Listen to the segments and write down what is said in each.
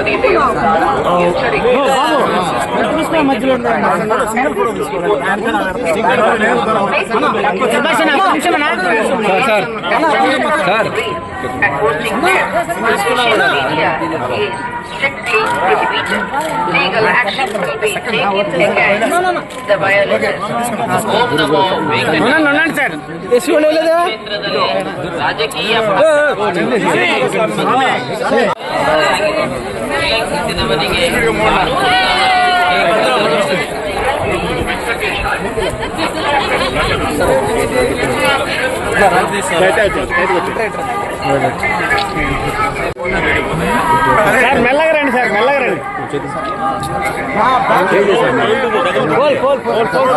తిరుపతి దేవస్థానం కృష్ణ మధ్యలో sir sir Approaching there, social media is strictly prohibited. Legal action will be taken against the violators. ఓం నమో వెంకటేశ్వర ఉండండి sir ಕ್ಷೇತ್ರದಲ್ಲಿ ರಾಜಕೀಯ ಪಕ್ಷದವರಿಗೆ sir మెల్లగా రండి sir మెల్లగా రండి pole pole pole pole pole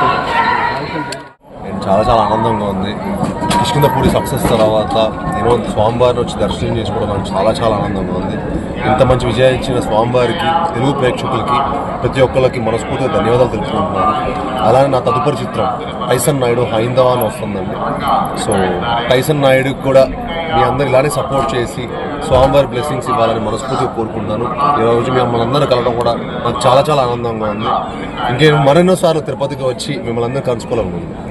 చాలా చాలా ఆనందంగా ఉంది. కిష్కిందపూడి సక్సెస్ తర్వాత నేను స్వామివారిని వచ్చి దర్శనం చేసుకోవడం నాకు చాలా చాలా ఆనందంగా ఉంది. ఇంత మంచి విజయం ఇచ్చిన స్వామివారికి తెలుగు ప్రేక్షకులకి ప్రతి ఒక్కరికి మనస్ఫూర్తిగా ధన్యవాదాలు తెలుపుకుంటున్నాను. అలానే నా తదుపరి చిత్రం టైసన్ నాయుడు హైందవ అని వస్తుందండి. సో టైసన్ నాయుడుకి కూడా మీ అందరు ఇలానే సపోర్ట్ చేసి స్వామివారి బ్లెస్సింగ్స్ ఇవ్వాలని మనస్ఫూర్తిగా కోరుకుంటున్నాను. ఈ రోజు మిమ్మల్ని అందరూ కలవడం కూడా నాకు చాలా చాలా ఆనందంగా ఉంది. ఇంకే మరెన్నోసార్లు తిరుపతికి వచ్చి మిమ్మల్ని అందరూ కలుసుకోవాలనుకుంటున్నాను